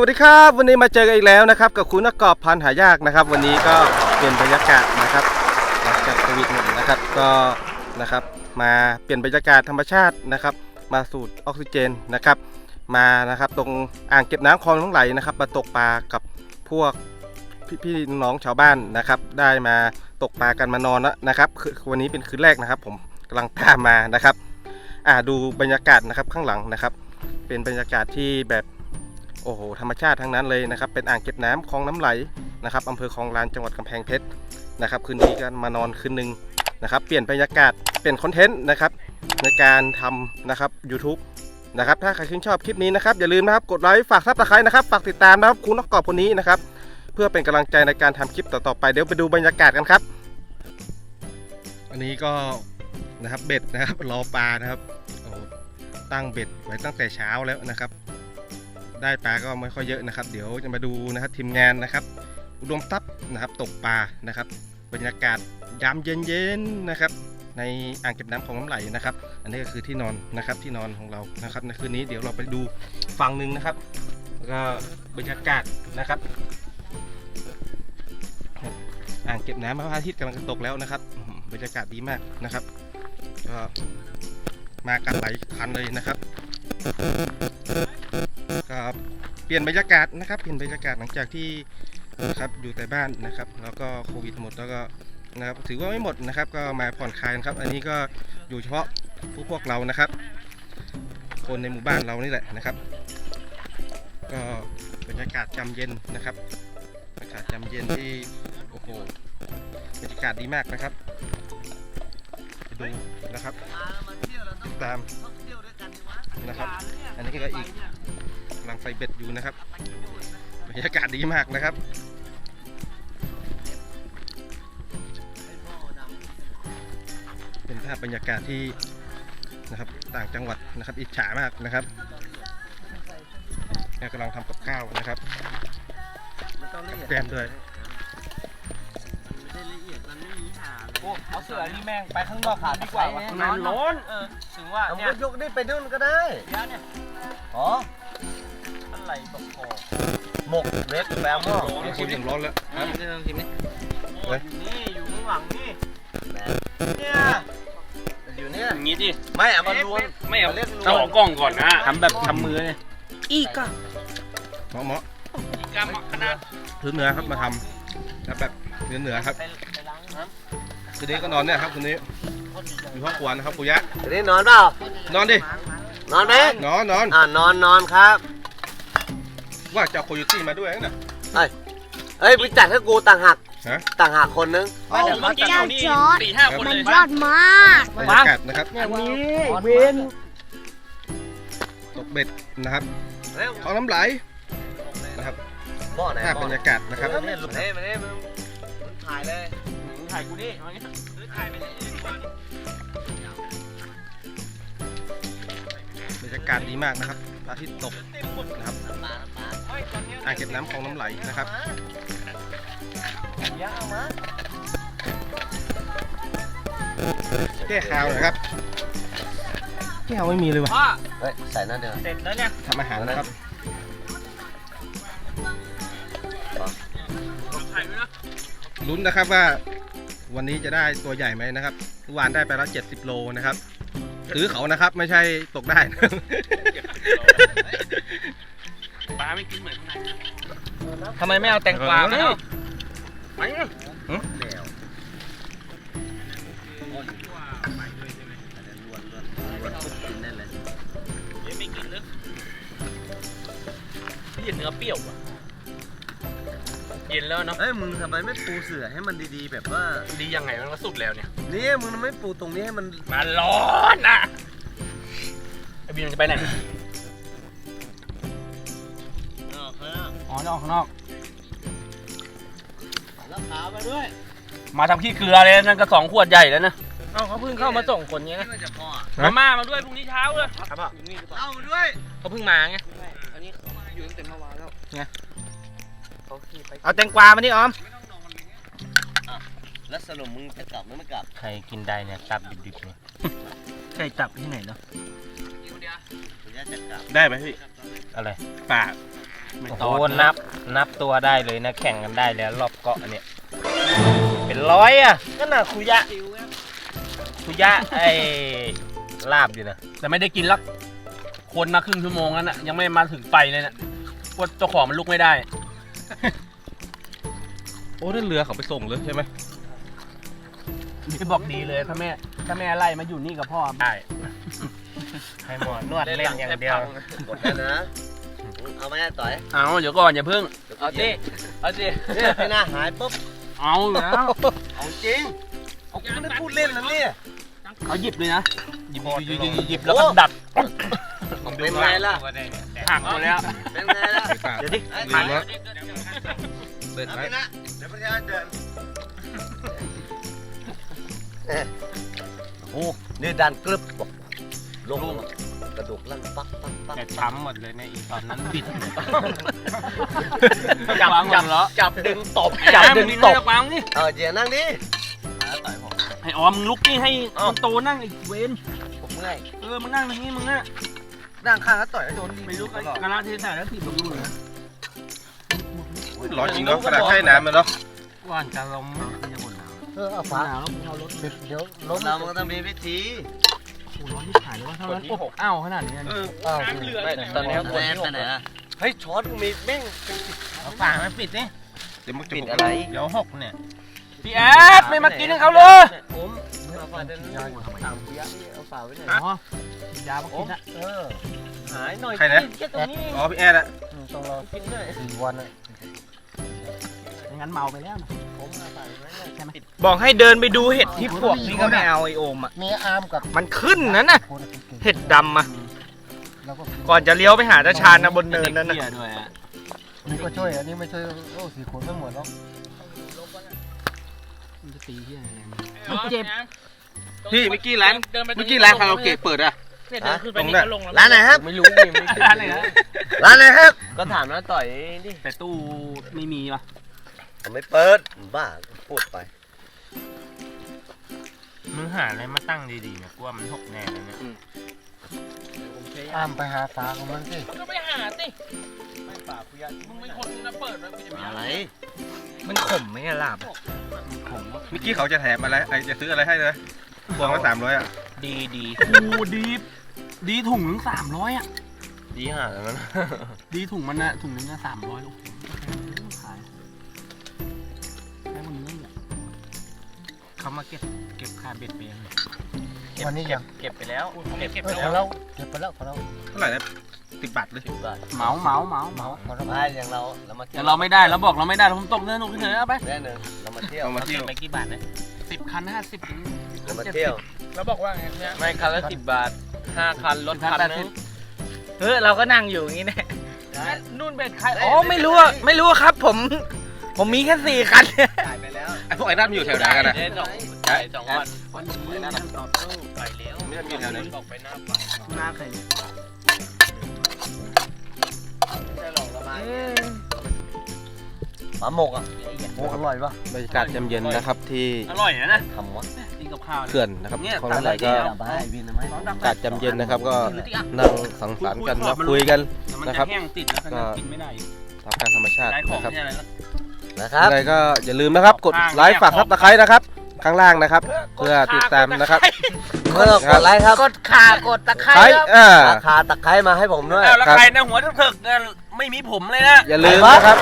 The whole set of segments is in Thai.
วัสดีครับวันนี้มาเจอกันอีกแล้วนะครับ กับคุณนักกอบพันหายากนะครับ วันนี้ก็เปลี่ยนบรรยากาศนะครับหลังจากโควิดหมดนะครับก็นะครับ มาเปลี่ยนบรรยากาศธรรมชาตินะครับ มาสูดออกซิเจนนะครับ มานะครับตรงอ่างเก็บน้ำคลองน้องไหลนะครับ มาตกปลากับพวกพี่ๆน้องชาวบ้านนะครับ ได้มาตกปลากันมานอนแล้วนะครับคือวันนี้เป็นคืนแรกนะครับ ผมกำลังตามมานะครับ อ่าดูบรรยากาศนะครับข้างหลังนะครับ เป็นบรรยากาศที่แบบ โอ้โหธรรมชาติทั้งนั้นเลยนะครับ เป็นอ่างเก็บน้ำคลองน้ำไหลนะครับอำเภอคลองลานจังหวัดกำแพงเพชรนะครับ คืนนี้กันมานอนคืนหนึ่งนะครับ เปลี่ยนบรรยากาศเปลี่ยนคอนเทนต์นะครับ ในการทำนะครับ YouTube นะครับ ถ้าใครชื่นชอบคลิปนี้นะครับ อย่าลืมนะครับ กดไลค์ฝากซับสไครต์นะครับ ฝากติดตามนะครับคุณนักกอบคนนี้นะครับ เพื่อเป็นกำลังใจในการทำคลิปต่อๆไปเดี๋ยวไปดูบรรยากาศกันครับ อันนี้ก็นะครับเบ็ดนะครับรอปลานะครับโอ้โหตั้งเบ็ดไว้ตั้งแต่เช้าแล้วนะครับ ได้ปลาก็ไม่ค่อยเยอะนะครับ เดี๋ยวจะมาดูนะครับทีมงานนะครับ อุดมทรัพย์นะครับตกปลานะครับ บรรยากาศยามเย็นๆนะครับ ในอ่างเก็บน้ำของน้ำไหลนะครับ อันนี้ก็คือที่นอนนะครับที่นอนของเรานะครับในคืนนี้เดี๋ยวเราไปดูฝั่งหนึ่งนะครับแล้วก็บรรยากาศนะครับอ่างเก็บน้ำพระอาทิตย์กำลังจะตกแล้วนะครับบรรยากาศดีมากนะครับก็มากันหลายคันเลยนะครับ เปลี่ยนบรรยากาศนะครับ เปลี่ยนบรรยากาศหลังจากที่นะครับอยู่แต่บ้านนะครับ แล้วก็โควิดหมดแล้วก็นะครับถือว่าไม่หมดนะครับ ก็มาผ่อนคลายนะครับ อันนี้ก็อยู่เฉพาะพวกพวกเรานะครับ คนในหมู่บ้านเรานี่แหละนะครับ ก็บรรยากาศจำเย็นนะครับบรรยากาศจำเย็นที่โอ้โหบรรยากาศดีมากนะครับไปดูนะครับ ตามนะครับ อันนี้ก็อีกำลังใส่เบ็ดอยู่นะครับบรรยากาศดีมากนะครับเป็นภาพบรรยากาศที่นะครับต่างจังหวัดนะครับอิจฉามากนะครับแกกำลังทำกับข้าวนะครับแกล้มด้วยโอ้เอาเสือนี่แม่งไปข้างนอกขาดีกว่าวะมันร้อนเออถึงว่าเอาเนี่ยก็ยกนี่ไปนู่นก็ได้ยาเนี่ยอ๋ออะไร ตกคอหมกเล็กแปลหม้อเดี๋ยวคนยังร้อนแล้วนี่ลองชิมนี่โอ้ยอยู่นี่อยู่ข้างหลังนี่แหมเนี่ยอยู่เนี่ยอย่างนี้ดิไม่เอามารวมไม่เอาเรียกรต้องวเอามกล้องก่อนนะทำแบบทำมือเนี่ยอีกอะเหมาะเหมาะกล้ามขนาดพื้นเนื้อครับมาทำครับแบบเนื้อเนื้อครับไปไปล้างน้คืนนี้ก็นอนเนี่ยครับคืนนี้อยู่ห้องครัวนะครับปุยะจะได้นอนเปล่านอนดินอนไหมนอนนอนอ่านอนนอนครับ ว่าจะเอาโคโยตี้มาด้วยนะ เอ้ยไปจัดให้กูต่างหากฮะ ต่างหากคนนึงโอ้เมื่อกี้อยู่นี่สี่ห้าคนมัเลนยยอดมากบรรยากาศนะครับำนี่เวนตกเบ็ดนะครับเร็วท้องน้ำไหลนะครับหม้อไหนภาพหม้บอรรยากาศนะครับเฮ้ยมานี่มานี่มึงมึงถ่ายเลยถ่ายกูนี่เอางี้ถ่ายไปเลยบรรยากาศดีมากนะครับพระอาทิตย์ตกนะครับปลาปลา อ่างเก็บน้ำคลองน้ำไหลนะครับยาเอามาแก้ข่าวหน่อยครับแก้วไม่มีเลยว่ะพ่อเฮ้ยใส่หน้าเดือดเสร็จแล้วเนี่ยทำอาหารนะครับถ่ายไว้นะลุ้นนะครับว่าวันนี้จะได้ตัวใหญ่ไหมนะครับเมื่อวานได้ไปแล้ว70 โลนะครับ ซื้อเขานะครับ ไม่ใช่ตกได้นะปลา ไม่กินเหมือนข้างในนะทำไมไม่เอาแตงกวามาเอาไปนะแล้วกินได้เลยไม่กินเลยนี่เนื้อเปรี้ยวอะเย็นแล้วเนาะเอ้ยมึงทำไมไม่ปูเสื่อให้มันดีๆ แบบว่า ดียังไงมันก็สุดแล้วเนี่ยเนี่ยมึงทำไมไม่ปูตรงนี้ให้มันมันร้อนอะไอบีมจะไปไหน นอกข้างนอก แล้วขาไปด้วยมาทำขี้เกลือเลยนั่นก็สองขวดใหญ่แล้วนะเอ้าเขาเพิ่งเข้ามาส่งคนไงนี่มันจะพอมาม่ามาด้วยพรุ่งนี้เช้าเลยเอาด้วยเขาเพิ่งมาไงเอาแตงกวามานี่ออมแล้วสรุปมึงจะกลับหรือไม่กลับใครกินได้เนี่ยตับดิบๆเนี่ยใครตับที่ไหนเนาะกูจะจะกลับได้ไหมพี่อะไรป่าไม่ โอ้ตอโหดนับนับตัวได้เลยนะ แข่งกันได้แล้วรอบเกาะเนี่ย เป็นร้อยอะนั่นน่ะคุยะคุยะไอ้ลาบอยู่นะแต่ไม่ได้กินลักคนนะครึ่งชั่วโมงนั้นน่ะ ยังไม่มาถึงไฟเลยน่ะว่าเจ้าของมันลุกไม่ได้ โอ้นั่นเรือเขาไปส่งเลยใช่ไหมนี่บอกดีเลยถ้าแม่ถ้าแม่ไล่มาอยู่นี่กับพ่อได้ให้หมอนวดเล่นอย่างเดียว กดได้นะ เอาไหมต่อยเอาเดี๋ยวก่อนอย่าเพิ่ง เอาสิเอาสิเนี่ยให้หน้าหายปุ๊บเอาอยู่แล้ว เอาจริงเอาไม่ได้พูดเล่นนะเนี่ยเอาหยิบเลยนะ หยิบโคตรหยิบลงหยิบหยิบแล้วก็ดัดเป็นไงล่ะหักหมดแล้วเป็นไงล่ะเดี๋ยวดิถ่ายลืมแล้วเปิดเอาไว้ไปนะเดี๋ยวพยาเดินโอ้นี่ดันกรึบบอกลง กระดูกลั่นปักปักปักแต่ช้ำหมดเลยในอีตอนนั้นบิดจับจับเหรอจับดึงตบจับดึงตบวางนี่เออเจียนั่งดิให้ออมมึงลุกนี่ให้คนโตนั่งไอ้เวนผมเมื่อยเออมึงนั่งตรงนี้มึงน่ะนั่งข้างแล้วต่อยแล้วโดนไม่รู้กันกระลาเทศะแล้วถีบมึงอยู่นะร้อนจริงเนาะขนาดใกล้น้ำเลยเนาะว่านจะลมเออเอาฟ้าฟ้าหนาวแล้วมึงเอารถเดี๋ยวล้มเรามันก็ต้องมีวิธี โอ้ร้อนที่ถ่ายเลยว่าเท่านั้นอบอ้าวขนาดนี้เออน้ำเหลือตอนนี้คนที่ไปไหนล่ะเฮ้ยช้อนกูมีแม่งเอาฝามาปิดนี่เดี๋ยวมันจะปิดอะไร เดี๋ยวหกเนี่ยพี่แอดไม่มากินให้เขาเลยผมเอาฝาเดินสามเปียกนี่เอาฝาไว้ไหนอ๋อฉีดยามากินนะเออหายหน่อยใครนะแค่ตรงนี้อ๋อพี่แอดอะต้องรอกินด้วยสี่วันอะไม่งั้นเมาไปแล้วนะผมเอาฝาไว้ไหน ใช่ไหมบอกให้เดินไปดูเห็ดที่พวกนี่ก็ไม่เอาไอโอมอะ มีอาร์มกับมันขึ้นนะน่ะโคนเก่งเห็ดดำอะ แล้วก็ก่อนจะเลี้ยวไปหาตาชานนะบนเนินนั้นเด็นะกเหี้ยด้วยอะนี่ก็ช่วยอันนี้ไม่ช่วยโอ้สี่คนไม่หมดหรอกมันจะตีเหี้ยมันเจ็บพี่เมื่อกี้ร้านเมื่อกี้ร้านคาราโอเกะเปิดอะฮะตรงนั้นร้านไหนครับ ไม่รู้ดิไม่ร้านไหนนะร้านไหนครับ ก็ถามน้าต่อยดิแต่ตู้ไม่มีป่ะผมไม่เปิดบ้า พูดไปมึงหาอะไรมาตั้งดีๆเนี่ยกลัวมันหกแน่เลยเนี่ยอ้ามไปหาฝาของมันสิก็ไปหาสิมึงเป็นคนนะเปิดแล้วกูจะไปอะไร มันขมไหมอะลาบอะเมื่อกี้เขาจะแถมอะไรไอจะซื้ออะไรให้เลยพวงละสามร้อยอะดีดีโอ้ดี ดีถุงนึงสามร้อยอะ ดีห่าแล้วมันดีถุงมันนะถุงนึงนะสามร้อยโอ้ เขามาเก็บเก็บค่าเบ็ดไปยังวันนี้ยัง เก็บไปแล้วเก็บเฮ้ยของเราเก็บไปแล้วของเราเท่าไหร่นะสิบบาทเลยสิบบาทเหมาเหมาเหมาเหมาของเราไม่อย่างเราเรามาเที่แต่ยวเราไม่ได้เราบอกเราไม่ได้เราผมตกเนื้อหนุกเฉยๆเอาไปแน่หนึ่งเรามาเที่ยว เอามาเขาเที่เก็ยวบไปกี่บาทนะสิบคันห้าสิบเรามาเที่ยวเราบอกว่าไงเนี่ยไม่คันละสิบบาทห้าคันรถคันนึงเฮ้ยเราก็นั่งอยู่อย่างนี้แน่นู่นเบ็ดใครอ๋อไม่รู้อะไม่รู้อะครับผม ผมมีแค่สี่คันจ่าย ไปแล้วไอพวกไอ้นั่นมันอยู่แถวไหนกันอะเจ๊สองจ่ายสองวันวันนี้นั่นตอบโต้ไปแล้วไม่ได้มีแถวไหน ออกไปหน้าปากหน้าใครเนี่ยได้หลอกเรามาปลาหมกอะโอ้อร่อยปะบรรยากาศเย็นๆนะครับที่อร่อยนะนะทำวะกินกับข้าวเขื่อนนะครับเนี่ยของอะไรก็จับให้วินทำไมอากาศเย็นๆนะครับ ก็นั่งสังสรรค์กันมาคุยกัน มันนะครับจะแห้งติดแล้วก็กินไม่ได้ตามการธรรมชาติได้ของนะครับที่อะไรแล้ว นะครับอะไรก็อย่าลืมนะครับ กดไลค์ฝากซับตะไคร้นะครับ ข้างล่างนะครับ เพื่อติดตามนะครับเมื่อกดไลค์ครับ กดขากดตะไคร้ไคร้ครับอ่าราคาตะไคร้มาให้ผมด้วยอ้าวแล้วครับใครนะหัวเถิกๆเนี่ยไม่มีผมเลยนะ อย่าลืมนะครับ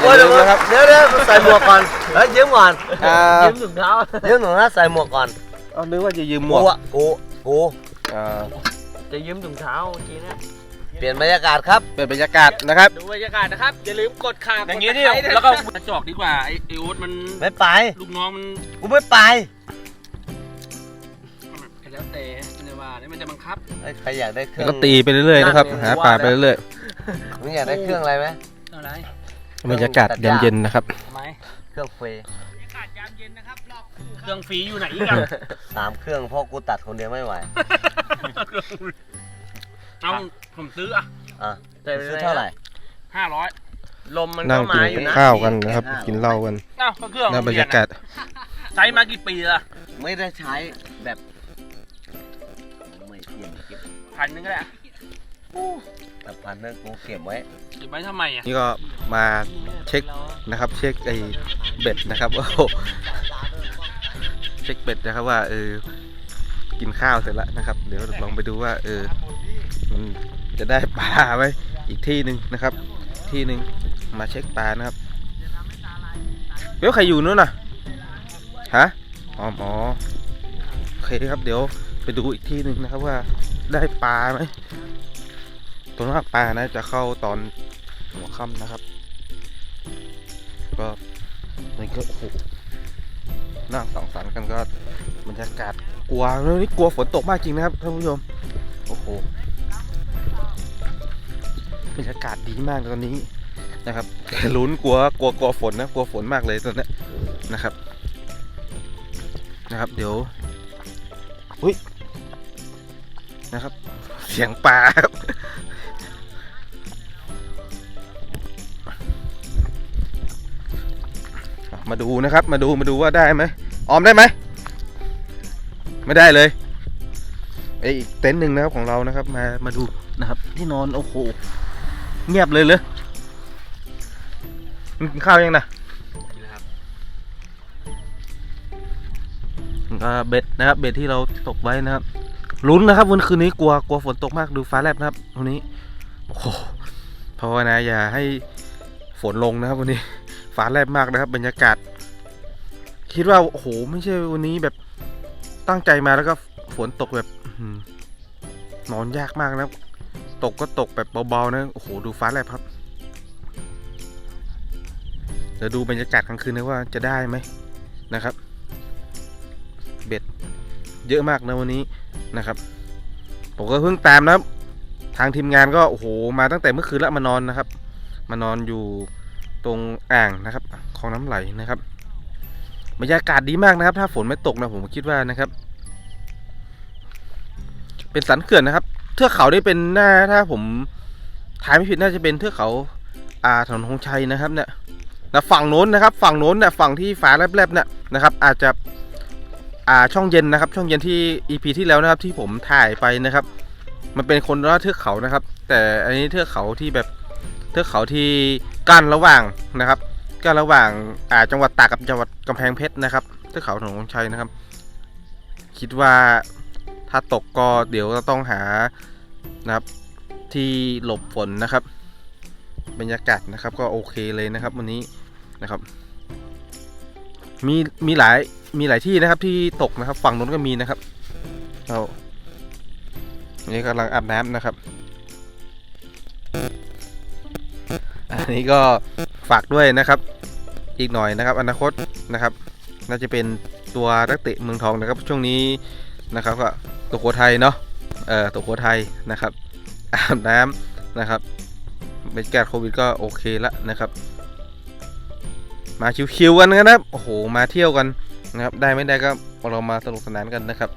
อย่าลืมนะครับเดี๋ยวเดี๋ยวใส่หมวกก่อนเฮ้ยยืมก่อนอ่ายืมถุงเท้ายืมถุงเท้าใส่หมวกก่อนเอานึกว่าจะยืมหมวกกูอะกูกูอ่าจะยืมถุงเท้าเมื่อกี้เนี่ย เปลี่ยนบรรยากาศครับ เป็นบรรยากาศนะครับ ดูบรรยากาศนะครับ อย่าลืมกดขากดอย่างนี้ตะนี่ไคร้ด้วยแล้วก็กระจอกดีกว่าไอ้ไอ้โอ๊ตมันไม่ไป ลูกน้องมันกูไม่ไปแล้วแต่มันจะว่าเนี่ยมันจะบังคับเอ้ยใครอยากได้เครื่แล้อวง ก็ตีไปเรื่อยๆนะครับนั่นไงหาปลาไปเรื่อยมึงอยากได้เครื่องอะไรไหมอะไรๆบรรยากาศเย็นๆนะครับ ทำไมเครื่องเฟย์บรรยากาศยามเย็นนะครับรอบคู่เครื่องฟรีอยู่ไหนอีกอะสามเครื่องเพราะกูตัดคนเดียวไม่ไหว เอาผมซื้ออะอะซื้อเท่าไหร่ห้าร้อยลมมันนั่ก็งกิมานอยู่นะข้าวกันนะครับ กินเหล้ากันเอ้าก็เครื่องแล้วบรรยากาศใช้มากี่ปีละไม่ได้ใช้แบบไม่เปลี่ยนกิ๊บพันหนึงก็ได้อะแต่พันนั้นกูเก็บไว้เก็บไว้ทำไมอะนี่ก็มาเช็คนะครับ เช็คไอ้เบ็ดนะครับโอ้โหเช็คเบ็ดนะครับว่าเออกินข้าวเสร็จแล้วนะครับ เดี๋ยวลองไปดูว่าเออมัน จะได้ปลาไหมอีกที่หนึ่งนะครับ ที่หนึ่งมาเช็คปลานะครับเดี๋ยวใครอยู่นู้นน่ะฮะอ๋ออ๋อโอเคครับเดี๋ยวไปดูอีกที่หนึ่งนะครับว่าได้ปลาไหมตัวมากปลานะจะเข้าตอนหัวค่ำนะครับ ก็นี่ก็โอ้โหนั่งสังสรรกันก็บรรยากาศกลัวแล้วนี่กลัวฝนตกมากจริงนะครับท่านผู้ชมโอ้โห บรรยากาศดีมากตอนนี้นะครับลุ้นกลัวกลัวกลัวฝนนะกลัวฝนมากเลยตอนนี้นะครับ นะครับ เดี๋ยวอุ้ยนะครับ เสียงปลาครับมาดูนะครับ มาดูมาดูว่าได้ไหมออมได้ไหมไม่ได้เลยไอยอีกเต็นท์หนึ่งนะครับของเรานะครับ มามาดูนะครับ ที่นอนโอ้โห เงียบเลยเลยมึงกินข้าวยังนะก็เบ็ดนะครับเบ็ดที่เราตกไว้นะครับลุ้นนะครับวันคืนนี้กลัวกลัวฝนตกมากดูฟ้าแลบนะครับวันนี้โอ้โหภาวนาอย่าให้ฝนลงนะครับ วันนี้ฟ้าแลบมากนะครับ บรรยากาศ คิดว่าโอ้โหไม่ใช่วันนี้แบบตั้งใจมาแล้วก็ฝนตกแบบอื้อหือนอนยากมากนะครับ ตกก็ตกแบบเบาๆนะ โอ้โห ดูฟ้าแลบครับ เดี๋ยวดูบรรยากาศกลางคืนนะว่าจะได้ไหมนะครับ เบ็ดเยอะมากนะวันนี้นะครับ ผมก็เพิ่งตามนะทางทีมงานก็โอ้โหมาตั้งแต่เมื่อคืนแล้วมานอนนะครับ มานอนอยู่ตรงอ่างนะครับคลองน้ำไหลนะครับ บรรยากาศดีมากนะครับ ถ้าฝนไม่ตกนะผมคิดว่านะครับ เป็นสันเขื่อนนะครับ เทือกเขานี่เป็นหน้าถ้าผมทายไม่ผิดน่าจะเป็นเทือกเขาอ่าถนนธงชัยนะครับเนี่ยนะฝั่งโน้นนะครับ ฝั่งโน้นเนี่ยฝั่งที่ฟ้าแลบๆเนี่ยนะครับ อาจจะอ่าช่องเย็นนะครับ ช่องเย็นที่ EP ที่แล้วนะครับที่ผมถ่ายไปนะครับ มันเป็นคนละเทือกเขานะครับ แต่อันนี้เทือกเขาที่แบบเทือกเขาที่กั้นระหว่างนะครับกั้นระหว่างอ่าจังหวัดตากกับจังหวัดกำแพงเพชรนะครับเทือกเขาถนนชัยนะครับ คิดว่า ถ้าตกก็เดี๋ยวเราต้องหานะครับที่หลบฝนนะครับ บรรยากาศนะครับก็โอเคเลยนะครับวันนี้นะครับ มีมีหลายมีหลายที่นะครับที่ตกนะครับ ฝั่งนู้นก็มีนะครับเราอันนี้กำลังอาบน้ำนะครับ อันนี้ก็ฝากด้วยนะครับ อีกหน่อยนะครับ อนาคตนะครับ น่าจะเป็นตัวนักเตะเมืองทองนะครับ ช่วงนี้ นะครับก็ตัวโคไทยเนาะเอ่อตัวโคไทยนะครับอาบน้ำนะครับบรรยากาศโควิดก็โอเคละนะครับ มาชิวๆกันนะครับโอ้โหมาเที่ยวกันนะครับได้ไม่ได้ก็เรามาสนุกสนานกันนะครับ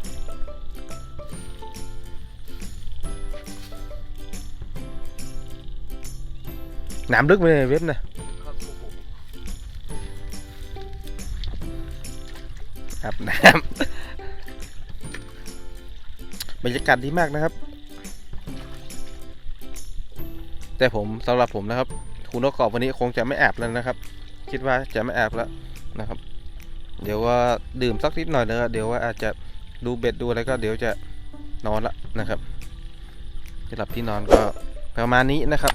น้ำลึกไปเลยเว็บนะอาบน้ำ บรรยากาศดีมากนะครับ แต่ผมสำหรับผมนะครับคุณนกกรอบวันนี้คงจะไม่แอบแล้วนะครับ คิดว่าจะไม่แอบแล้วนะครับ เดี๋ยวว่าดื่มสักนิดหน่อยนะเดี๋ยวว่าอาจจะดูเบ็ดดูอะไรก็เดี๋ยวจะนอนละนะครับสำหรับที่นอนก็ประมาณนี้นะครับ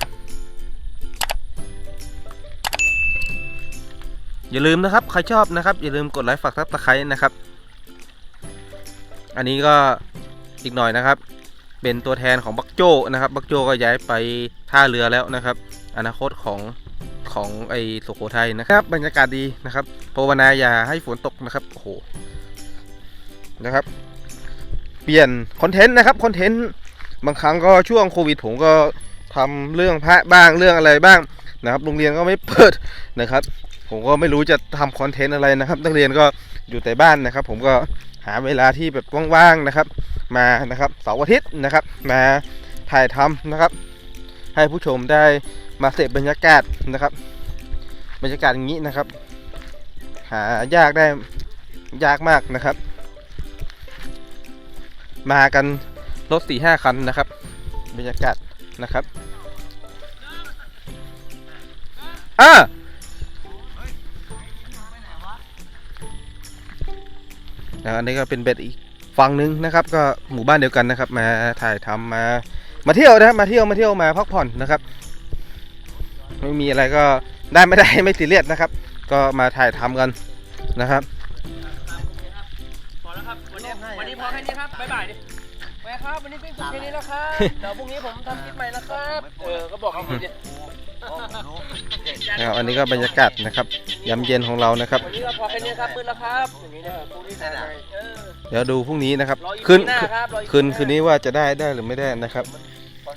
อย่าลืมนะครับใครชอบนะครับ อย่าลืมกดไลค์ฝากซับสไครต์นะครับ อันนี้ก็ อีกหน่อยนะครับ เป็นตัวแทนของบักโจนะครับ บักโจก็ย้ายไปท่าเรือแล้วนะครับ อนาคตของของไอ้สุโขทัยนะครับ บรรยากาศดีนะครับภาวนาอย่าให้ฝนตกนะครับโอ้โหนะครับ เปลี่ยนคอนเทนต์นะครับคอนเทนต์บางครั้งก็ช่วงโควิด ผมก็ทำเรื่องพระบ้างเรื่องอะไรบ้างนะครับ โรงเรียนก็ไม่เปิดนะครับ ผมก็ไม่รู้จะทำคอนเทนต์อะไรนะครับ นักเรียนก็อยู่แต่บ้านนะครับ ผมก็หาเวลาที่แบบว่างๆนะครับ มานะครับเสาร์อาทิตย์นะครับ มาถ่ายทำนะครับ ให้ผู้ชมได้มาเสพบรรยากาศนะครับ บรรยากาศอย่างนี้นะครับ หายากได้ยากมากนะครับ มากันรถสี่ห้าคันนะครับ บรรยากาศนะครับอ่าแล้วอันนี้ก็เป็นเบ็ดอีก ฝั่งหนึ่งนะครับก็หมู่บ้านเดียวกันนะครับ มาถ่ายทำมา มาเที่ยวนะครับมาเที่ยวมาเที่ยวมาพักผ่อนนะครับ ไม่มีอะไรก็ได้ไม่ได้ไม่ซีเรียสนะครับ ก็มาถ่ายทำกันนะครับพอแล้วครับวันนี้วันนี้พอแค่นี้ครับบ๊ายบายดิไปครับวันนี้พี่สุดแค่นี้แล้วครับเดี๋ยวพรุ่งนี้ผมทำคลิปใหม่แล้วครับเออก็บอกเขาผมดินะครับอันนี้ก็บรรยากาศนะครับยามเย็นของเรานะครับ วันนี้ก็พอแค่นี้ครับมืดแล้วครับอย่างนี้นะครับพรุ่งนี้ถ่ายใหม่เออเดี๋ยวดูพรุ่งนี้นะครับรออีกคืนปีหน้าครับรออีกคืนปีหน้าคืนนี้ว่าจะได้ได้หรือไม่ได้นะครับ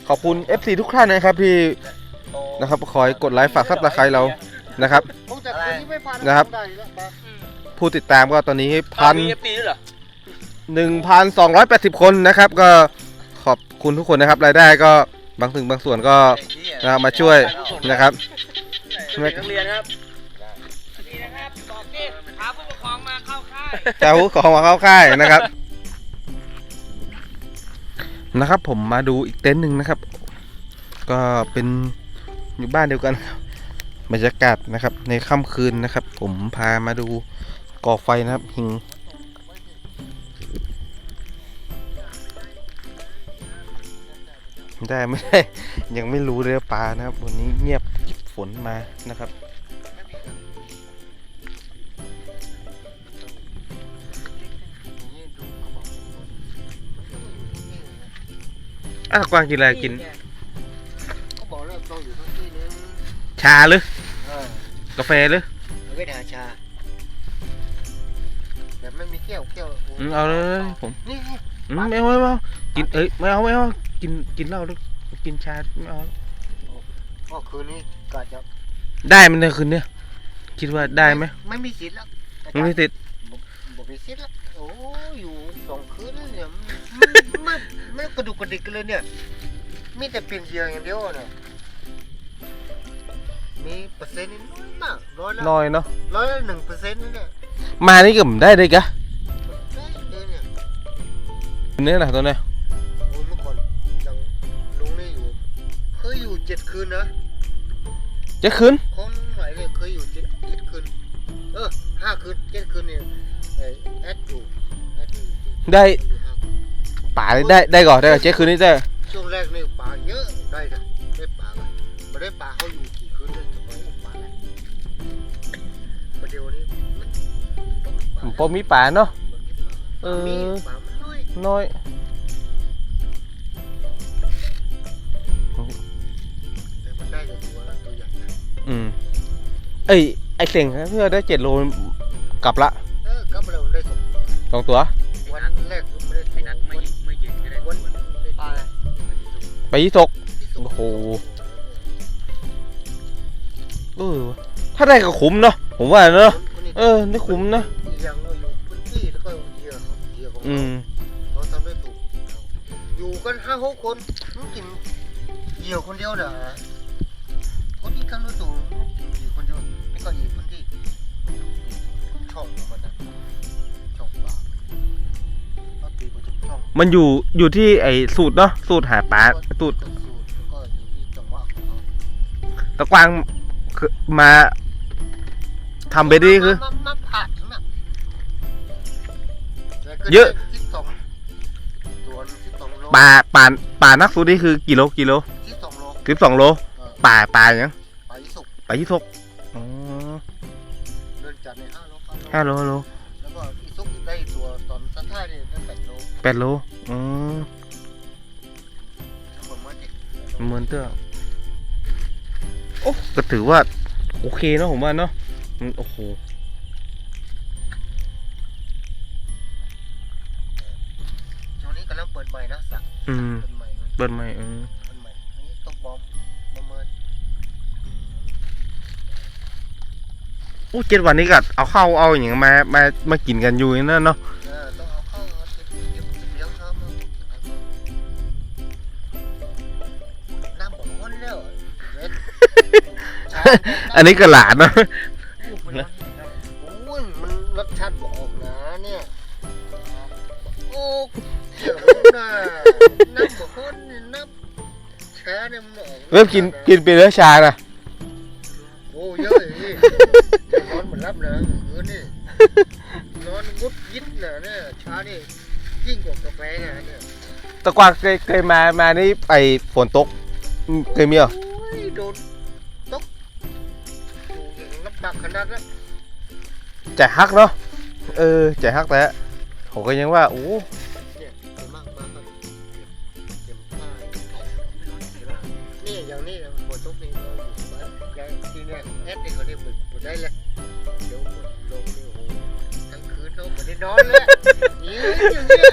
ขอบคุณ FC ทุกท่านนะครับที่นะครับคอยกดไลค์ฝากซับสไครต์เรานะครับ ผมจะคืนนี้ไม่พันนะครับ ได้แล้วปะผู้ติดตามก็ตอนนี้พันมีเอฟซีด้วยเหรอหนึ่งพันสองร้อยแปดสิบคนนะครับ ก็ขอบคุณทุกคนนะครับรายได้ก็ บางสิ่งบางส่วนก็นะครับมาช่วยนะครับเด็กนักเรียนครับนี่นะครับบอกเด็กพาผู้ปกครองมาเข้าค่ายเจ้าของมาเข้าค่ายนะครับ นะครับ ผมมาดูอีกเต็นท์หนึ่งนะครับ ก็เป็นอยู่บ้านเดียวกันครับบรรยากาศนะครับ ในค่ำคืนนะครับ ผมพามาดูก่อไฟนะครับหิง ได้ไม่ได้ ยังไม่รู้เลยว่าปลานะครับ วันนี้เงียบกิบฝนมานะครับอะกวางกินอะไรกินเขาบอกแล้วต้องอยู่ทั้งที่นึงชาหรือ เออกาแฟหรือเอาไว้หาชา แต่ไม่มีแก้วแก้วโอืมเอาเลยผมนี่อืมไม่เอาไม่เอากินเอ้ยไม่เอาไม่เอา กินกินเหล้าหรือกินชาไม่เอาก็คืนนี้กะจะได้มันในคืนเนี้ยคิดว่าได้ไหมไม่มีสิทธิ์แล้วไม่มีติดบอกมีสิทธิ์แล้วโอ้อยู่สองคืนแล้วเนี่ยไม่ไม่ไม่กระดุกกระดิกกันเลยเนี่ย มีแต่เปลี่ยนเหยื่ออย่างเดียวอะเนี่ยมีเปอร์เซ็นต์นี่น้อยมากร้อยละน้อยเนาะร้อยละหนึ่งเปอร์เซ็นต์นี่เนี่ยมานี่ก็ผมได้เลยกะได้เลยเนี่ยเนี่ยนะตัวเนี้ย เคยอยู่เจ็ดคืนนะจะคืนคนไหนเนี่ยเคยอยู่เจ็ดเจ็ดคืน เออห้าคืนเจ็ดคืนเนี่ยไอ้แอดอยู่แอดอยู่ที่ได้อยู่ห้าคืนป่าได้ได้ได้ก่อนได้ก่อนเจ๊คืนนี้ได้ช่วงแรกนี่ปลาเยอะได้นะได้ปลาละไม่ได้ปลาเขาอยู่กี่คืนเลยจะไปปลาอะไรประเดี๋ยวนี้มันต้องมีปลาพอมีป่าเนาะมันมีปลาเอมีอปลามันน้อย อืมเอ้ยไอเสียงเพื่อได้เจ็ดโลกลับละเออกลับมาแล้วมันได้สองสองตัว วันแรกมันไม่ได้ตัววันไม่เย็นก็ได้วันได้ปลาอะไรไปยี่สก ที่สุดโอ้โห เออถ้าได้ก็คุ้มเนาะผมว่าเนาะคนนี้เออได้คุ้มนะอีกอย่างเราอยู่พื้นที่แล้วก็เหยื่อเขาเหยื่อของอืเราม เราทำได้ถูก อยู่กันห้าหกคนมันกินเหยื่อคนเดียวนะคน มันอยู่อยู่ที่ไอ้สูตรเนาะสูตรหาปลาสูตรก็สูตรแล้วก็อยู่ที่จังหวะของเราตะกวางคือมาทำเบดดี้คือมามาผ่านนะแต่ก็เยอะสิบสองตัวสิบสองโลป่าป่าป่านักสูตรนี่คือกิโลกิโลสิบสองโลสิบสองโลเออป่าป่ายังไปสุกป่ายี่สกอ๋อเดินจากในห้าโลห้าโลโล แล้วก็อีซุกได้ตัวตอนสันท้ายเนี่ยได้แปดโลแปดโลอ๋อทั้งหมดมาเจ็ดเหมือนเตื้อโอ้ก็ถือว่า โอเคเนาะผมว่าเนาะอืมโอ้โหช่วงนี้กำลังเปิดใหม่นะสักอืม เปิดใหม่มันเบิร์นใหม่เออเปิดใหม่อันนี้ต้องบอมประเมินโอ้เจ็ดวันนี้ก็เอาเข้าวเอาอย่างมามามากินกันอยู่นั่นเนาะ อันนี้ก็หลานเนาะโอ้ยมันรสชาติบอกนะเนี่ยโอ้เกี่ยวนะน้ำบอกคนนี่น้ำชท้เนี่ยมันออกเริ่มกินกินไปเนื้อชานะโอ้เยอะเลยนี่นอนเหมือนรับนะเออนี่นอนงุดยิดนะเนี่ยชานี่ยิ่งกว่ากาแฟนะเนี่ยแตะกวางเคยเคยมามานี่ไปฝนตกอืมเคยมีเหรอโอ้ยโดนตกอยู่ อย่างลำบากขนาดนั้นใจฮักเนาะ เออใจฮักแต่ผมก็ยังว่า โอ้เนี่ยเอามากมากเก็บผ้านี่อย่างนี้นะฝนตกนี่เราอยู่บ้านแกที่เนี่ยแอดนี่เขาเรียกหมดได้แล้วเดี๋ยวฝนลงนี่โอ้โหทั้งคืนเราไม่ได้นอนเลยนี่อย่างเงี้ย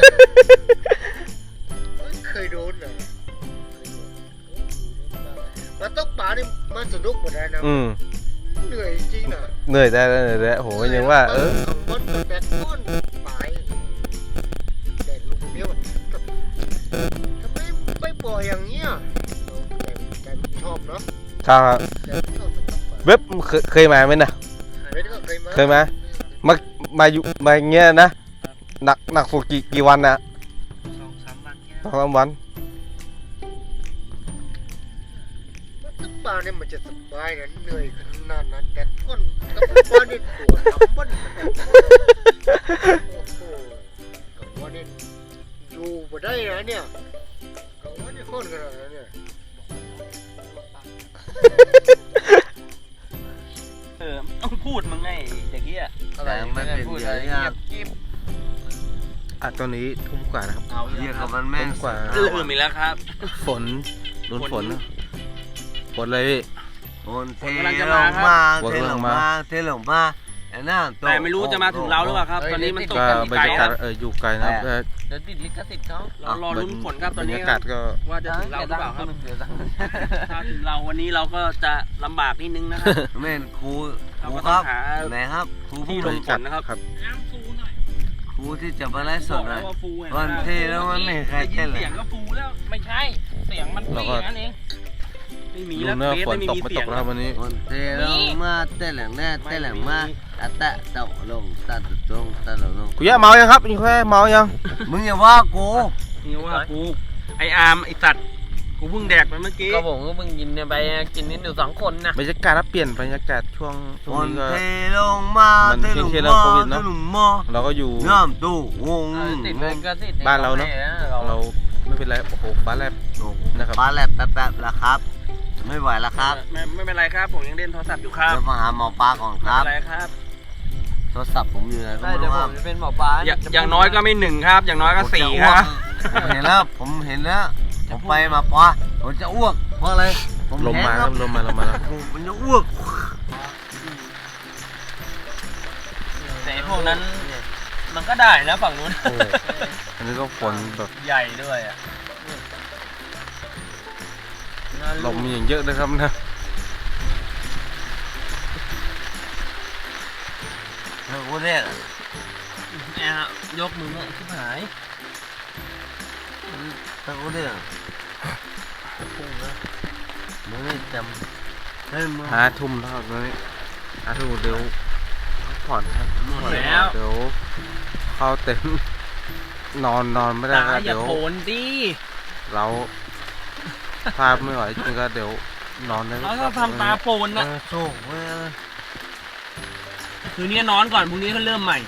เฮ้ยเคยโดนเหรอเคยโดนโอ้โหมาตกปลานี่มันสนุกหมดเลยนะอืม เหนื่อยจริงนะเหนื่อยแต่เหนื่อยแต่ผมก็ยังว่า เออมันแดดก้อนไปแดดลูกเบี้ยวทำไมไม่ปล่อยอย่างเงี้ยแต่แต่ชอบเนาะครับแต่ชอบมันตกปลาเว็บเคยเคยมาไหมนะเว็บก็เคยมาเคยมามามาอยู่มาอย่างเงี้ยนะหนักหนักสุดกี่กี่วันนะสองสามวันแค่สองสามวัน ตกปลาเนี่ยมันจะสบายนะเหนื่อยขนาดนั้นแดดก้อนกับปลาเนี่ยตัวดำมันโอ้โหกับว่าเนี่ยอยู่บ่ได้นะเนี่ยกับว่าเนี่ยข้นขนาดนั้นเนี่ยเออต้องพูดมั้งไงอย่างเงี้ยอะไรไม่ได้พูดอะไรเงียบกิ๊บอะตอนนี้ทุ่มกว่านะครับเรียกกับมันแม่งกว่าเริ่มอีกแล้วครับ ฝนลุ้นฝน นะฝนเลยพี่ฝนเทกำลังจะลมางครับมาฝนเทกำลัลงงมามาเทลงมาไอ้นั่นแต่ไม่รู้จะมาถึงเราหรือเปล่าครับ ตอนนี้มันตกก็กันบรไกลรยาคการัศบเอออยู่ไกลนะครับเออเดี๋ยวติดลิขสิทธิ์เขาเรารอลุ้นผลครับตอนนี้บรรคยารักาบศก็ว่าจะถึงเราหรือเปล่าครับเสียตังค์ถ้าถึงเราวันนี้เราก็จะลำบากนิดนึงนะครับแม่นครูคเรารูก็คต้อรังบหาไหนครับครูที่ผู้ลงบรรยากาศนะครับครับครูที่จะมาไล่สบอดกเลแล้วยว่าฟูเห็นไหมวันเทแล้วมันไม่ใครได้ยิเต้นนเลยเสียงก็ฟูแล้วไม่ใช่เสียงมันแล้วฟูก็อย่างนั้นเอง ไม่มีดูแล้วเนื้อเบสฝนไม่ตกมีไม่เสีตยงกนะครับวันนี้วันเทแล้วมาเต้นแหลงแน่เต้นแหลงมาอะแตะเต่าลงตาตุตรงตาตุตรงกูแย่เมายังครับอยู่แค่เมายังมึงอย่าว่ากูนี่ว่ากูไออาร์มไอสัตว์กูเพิ่งแดกไปเมื่อกี้ก็ผมก็เพิ่งกินเนี่ยไปกินนิดอยู่สองคนนะบรรยากาศแล้วเปลี่ยนบรรยากาศช่วงช่วงวันนี้ก็ เทลงมามันเต้นลงเครียดๆเรื่อมางโควิดเนอะเต้นลงมาเราก็อยู่ น้ำตู้วงเออติดเลยก็ติดบ้านเราเนอะ เราเราไม่เป็นไรโอ้โหฟ้าแลบนะครับ ปลาแลบแป๊บๆแล้วครับ ไม่ไหวแล้วครับไม่ไม่เป็นไรครับ ผมยังเล่นโทรศัพท์อยู่ครับเดี๋ยวมาหาหมอปลาก่อนคไม่รับ เป็นไรครับโทรศัพท์ผมอยู่ไหนก็ได้ไม่เดี๋ยรู้วผครับมจะเป็นหมอปลาอย่าอย่างน้อยก็ไม่หนึ่งครับ อย่างน้อยก็สี่ครับ ผมเห็นแล้วผมเห็นแล้ว ผมไปมาปะผมจะอ้วกเพราะอะไรผมลมมาแห้งครับลมมาลมมาแล้วโอ้โหมันจะอ้วก แต่พวกนั้น มันก็ได้นะฝั่งนู้น เอออันนี้ก็ฝนแบบใหญ่ด้วยอะ ลมอย่างเยอะนะครับนะเออกูเนี่ยเนี่ยฮะยกมือเนี่ยชิบหายเออกูเนี่ยมึงไม่จำเฮ้ยมึงหาทุ่มแล้วครับตอนนี้หาทุ่มเดี๋ยวพักผ่อนครับหมดแล้วเดี๋ยวเข้าเต็นท์นอนนอนไม่ได้ตาครับอย่าเดี๋ยวโผล่ดิเรา ภาพไม่ไหวจริงก็เดี๋ยวนอนได้เราต้องทำตาโปนเอนะอโชคเว้ยคืนนี้นอนก่อนพรุ่งนี้ก็เริ่มใหม่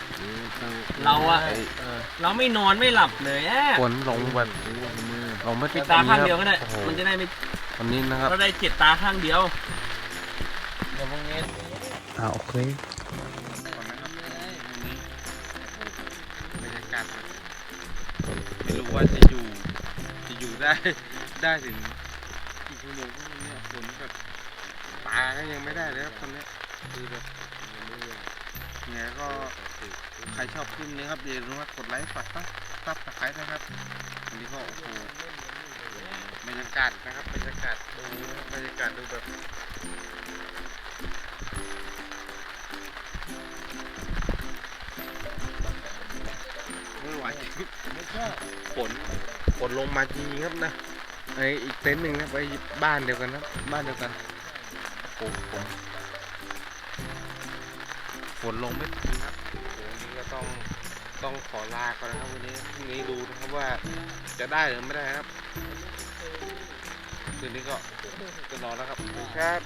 เราอะเออเราไม่นอนไม่หลับเลยแอะฝนลงแบบเราไม่ปิดตาข้างเดียวก็ได้โอ้โหมันจะได้ไม่วันนี้นะครับเราได้เจ็ดตาข้างเดียวเดี๋ยวพวกนี้อ่าโอเคก่อนนะครับบรรยากาศไม่รู้ว่าจะอยู่ จะอยู่ได้ได้ถึงกี่ ชั่วโมงพวกนี้ฝนแบบตาก็ยังไม่ได้เลยครับตอนนี้คือแบบยังไงก็ใครชอบคลิปนี้ครับอย่าลืมกดไลค์ฝากซับซับสไครต์นะครับอันนี้ก็โอ้โหบรรยากาศนะครับบรรยากาศดูบรรยากาศดูแบบไม่ไหวฝนฝนลงมาจริงครับนะ ไออีกเต็นท์หนึ่งนะไปบ้านเดียวกันนะบ้านเดียวกันโอ้โหฝนลงไม่ถึงครับโอ้โหนี่ก็ต้องต้องขอลาก่อนนะครับวันนี้พรุ่งนี้ดูนะครับว่าจะได้หรือไม่ได้ครับคืนนี้ก็จะนอนแล้วครับครับ